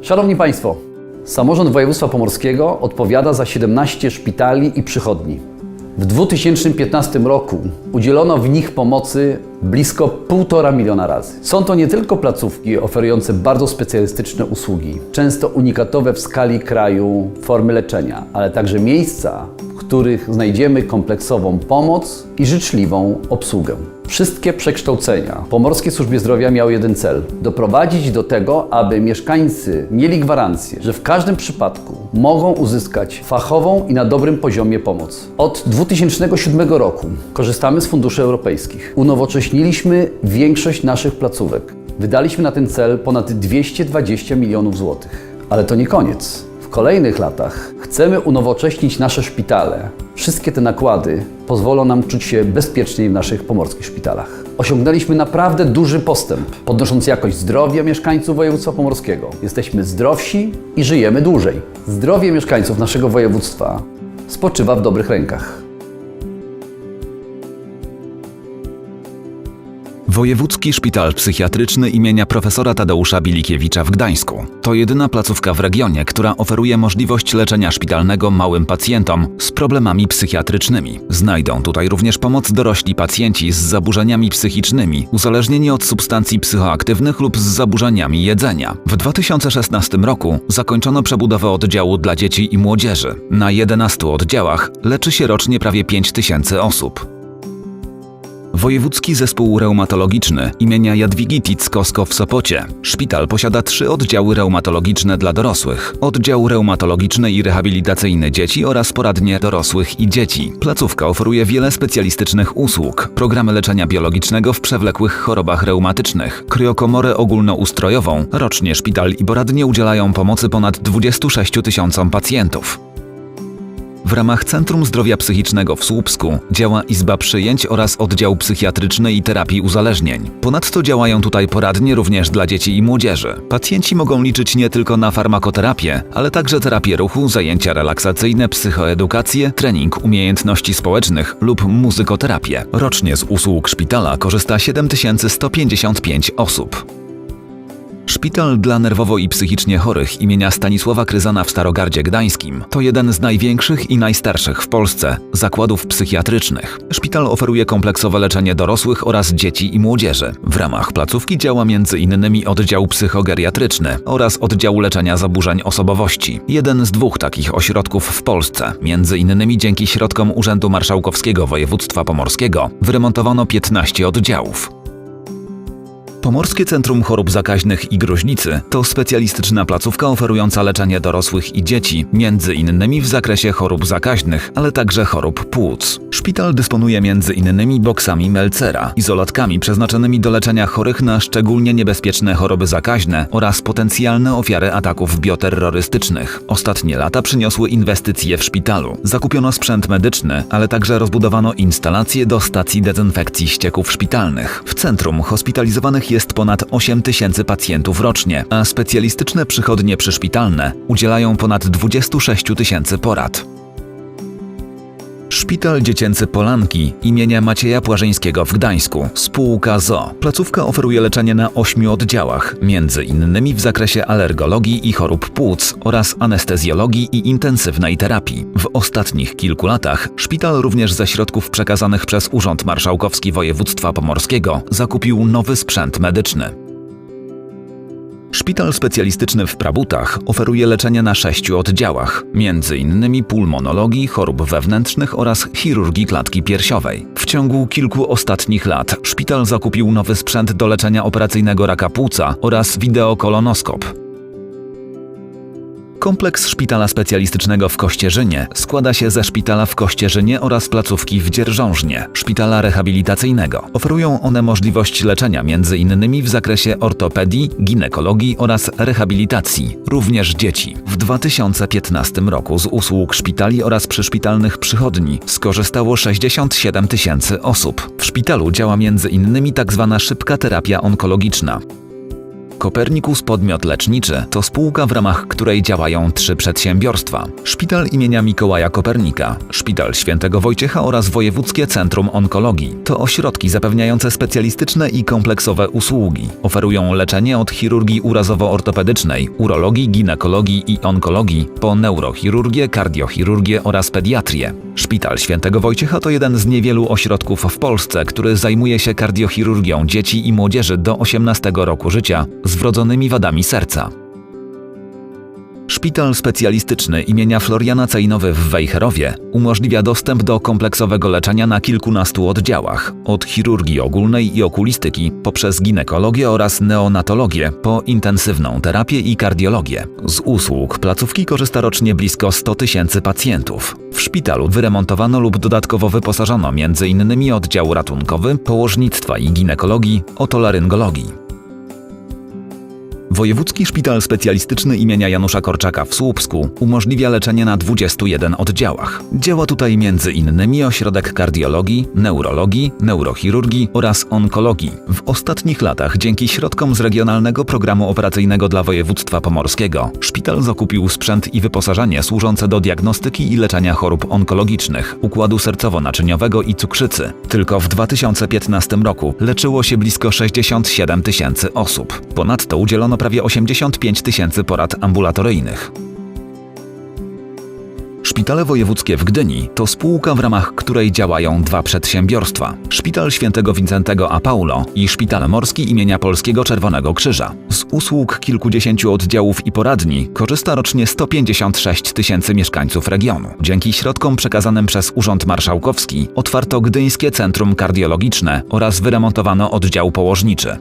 Szanowni Państwo, samorząd województwa pomorskiego odpowiada za 17 szpitali i przychodni. W 2015 roku udzielono w nich pomocy blisko 1,5 miliona razy. Są to nie tylko placówki oferujące bardzo specjalistyczne usługi, często unikatowe w skali kraju formy leczenia, ale także miejsca, w których znajdziemy kompleksową pomoc i życzliwą obsługę. Wszystkie przekształcenia Pomorskiej Służbie Zdrowia miały jeden cel: doprowadzić do tego, aby mieszkańcy mieli gwarancję, że w każdym przypadku mogą uzyskać fachową i na dobrym poziomie pomoc. Od 2007 roku korzystamy z funduszy europejskich. Unowocześniliśmy większość naszych placówek. Wydaliśmy na ten cel ponad 220 milionów złotych. Ale to nie koniec. Kolejnych latach chcemy unowocześnić nasze szpitale. Wszystkie te nakłady pozwolą nam czuć się bezpieczniej w naszych pomorskich szpitalach. Osiągnęliśmy naprawdę duży postęp, podnosząc jakość zdrowia mieszkańców województwa pomorskiego. Jesteśmy zdrowsi i żyjemy dłużej. Zdrowie mieszkańców naszego województwa spoczywa w dobrych rękach. Wojewódzki Szpital Psychiatryczny imienia profesora Tadeusza Bilikiewicza w Gdańsku. To jedyna placówka w regionie, która oferuje możliwość leczenia szpitalnego małym pacjentom z problemami psychiatrycznymi. Znajdą tutaj również pomoc dorośli pacjenci z zaburzeniami psychicznymi, uzależnieni od substancji psychoaktywnych lub z zaburzeniami jedzenia. W 2016 roku zakończono przebudowę oddziału dla dzieci i młodzieży. Na 11 oddziałach leczy się rocznie prawie 5 tysięcy osób. Wojewódzki Zespół Reumatologiczny imienia Jadwigi Tickosko w Sopocie. Szpital posiada trzy oddziały reumatologiczne dla dorosłych, oddział reumatologiczny i rehabilitacyjny dzieci oraz poradnie dorosłych i dzieci. Placówka oferuje wiele specjalistycznych usług, programy leczenia biologicznego w przewlekłych chorobach reumatycznych, kryokomorę ogólnoustrojową. Rocznie szpital i poradnie udzielają pomocy ponad 26 tysiącom pacjentów. Ramach Centrum Zdrowia Psychicznego w Słupsku działa Izba Przyjęć oraz Oddział Psychiatryczny i Terapii Uzależnień. Ponadto działają tutaj poradnie również dla dzieci i młodzieży. Pacjenci mogą liczyć nie tylko na farmakoterapię, ale także terapię ruchu, zajęcia relaksacyjne, psychoedukację, trening umiejętności społecznych lub muzykoterapię. Rocznie z usług szpitala korzysta 7155 osób. Szpital dla nerwowo i psychicznie chorych imienia Stanisława Kryzana w Starogardzie Gdańskim to jeden z największych i najstarszych w Polsce zakładów psychiatrycznych. Szpital oferuje kompleksowe leczenie dorosłych oraz dzieci i młodzieży. W ramach placówki działa m.in. oddział psychogeriatryczny oraz oddział leczenia zaburzeń osobowości. Jeden z dwóch takich ośrodków w Polsce. Innymi dzięki środkom Urzędu Marszałkowskiego Województwa Pomorskiego wyremontowano 15 oddziałów. Pomorskie Centrum Chorób Zakaźnych i Gruźlicy to specjalistyczna placówka oferująca leczenie dorosłych i dzieci, między innymi w zakresie chorób zakaźnych, ale także chorób płuc. Szpital dysponuje między innymi boksami Melcera, izolatkami przeznaczonymi do leczenia chorych na szczególnie niebezpieczne choroby zakaźne oraz potencjalne ofiary ataków bioterrorystycznych. Ostatnie lata przyniosły inwestycje w szpitalu. Zakupiono sprzęt medyczny, ale także rozbudowano instalacje do stacji dezynfekcji ścieków szpitalnych. W centrum hospitalizowanych jest ponad 8 tysięcy pacjentów rocznie, a specjalistyczne przychodnie przyszpitalne udzielają ponad 26 tysięcy porad. Szpital Dziecięcy Polanki imienia Macieja Płażyńskiego w Gdańsku, spółka ZO. Placówka oferuje leczenie na ośmiu oddziałach, między innymi w zakresie alergologii i chorób płuc oraz anestezjologii i intensywnej terapii. W ostatnich kilku latach szpital również ze środków przekazanych przez Urząd Marszałkowski Województwa Pomorskiego zakupił nowy sprzęt medyczny. Szpital specjalistyczny w Prabutach oferuje leczenie na sześciu oddziałach, m.in. pulmonologii, chorób wewnętrznych oraz chirurgii klatki piersiowej. W ciągu kilku ostatnich lat szpital zakupił nowy sprzęt do leczenia operacyjnego raka płuca oraz wideokolonoskop. Kompleks szpitala specjalistycznego w Kościerzynie składa się ze szpitala w Kościerzynie oraz placówki w Dzierżążnie, szpitala rehabilitacyjnego. Oferują one możliwość leczenia m.in. w zakresie ortopedii, ginekologii oraz rehabilitacji, również dzieci. W 2015 roku z usług szpitali oraz przyszpitalnych przychodni skorzystało 67 tysięcy osób. W szpitalu działa m.in. tzw. tak szybka terapia onkologiczna. Kopernikus Podmiot Leczniczy to spółka, w ramach której działają trzy przedsiębiorstwa. Szpital imienia Mikołaja Kopernika, Szpital Świętego Wojciecha oraz Wojewódzkie Centrum Onkologii. To ośrodki zapewniające specjalistyczne i kompleksowe usługi. Oferują leczenie od chirurgii urazowo-ortopedycznej, urologii, ginekologii i onkologii po neurochirurgię, kardiochirurgię oraz pediatrię. Szpital Świętego Wojciecha to jeden z niewielu ośrodków w Polsce, który zajmuje się kardiochirurgią dzieci i młodzieży do 18 roku życia z wrodzonymi wadami serca. Szpital specjalistyczny imienia Floriana Cejnowy w Wejherowie umożliwia dostęp do kompleksowego leczenia na kilkunastu oddziałach, od chirurgii ogólnej i okulistyki poprzez ginekologię oraz neonatologię po intensywną terapię i kardiologię. Z usług placówki korzysta rocznie blisko 100 tysięcy pacjentów. W szpitalu wyremontowano lub dodatkowo wyposażono m.in. oddział ratunkowy, położnictwa i ginekologii, otolaryngologii. Wojewódzki Szpital Specjalistyczny imienia Janusza Korczaka w Słupsku umożliwia leczenie na 21 oddziałach. Działa tutaj m.in. ośrodek kardiologii, neurologii, neurochirurgii oraz onkologii. W ostatnich latach dzięki środkom z Regionalnego Programu Operacyjnego dla Województwa Pomorskiego szpital zakupił sprzęt i wyposażenie służące do diagnostyki i leczenia chorób onkologicznych, układu sercowo-naczyniowego i cukrzycy. Tylko w 2015 roku leczyło się blisko 67 tysięcy osób. Ponadto udzielono prawie 85 tysięcy porad ambulatoryjnych. Szpitale wojewódzkie w Gdyni to spółka, w ramach której działają dwa przedsiębiorstwa: Szpital Świętego Wincentego a Paulo i Szpital Morski imienia Polskiego Czerwonego Krzyża. Z usług kilkudziesięciu oddziałów i poradni korzysta rocznie 156 tysięcy mieszkańców regionu. Dzięki środkom przekazanym przez Urząd Marszałkowski otwarto Gdyńskie Centrum Kardiologiczne oraz wyremontowano oddział położniczy.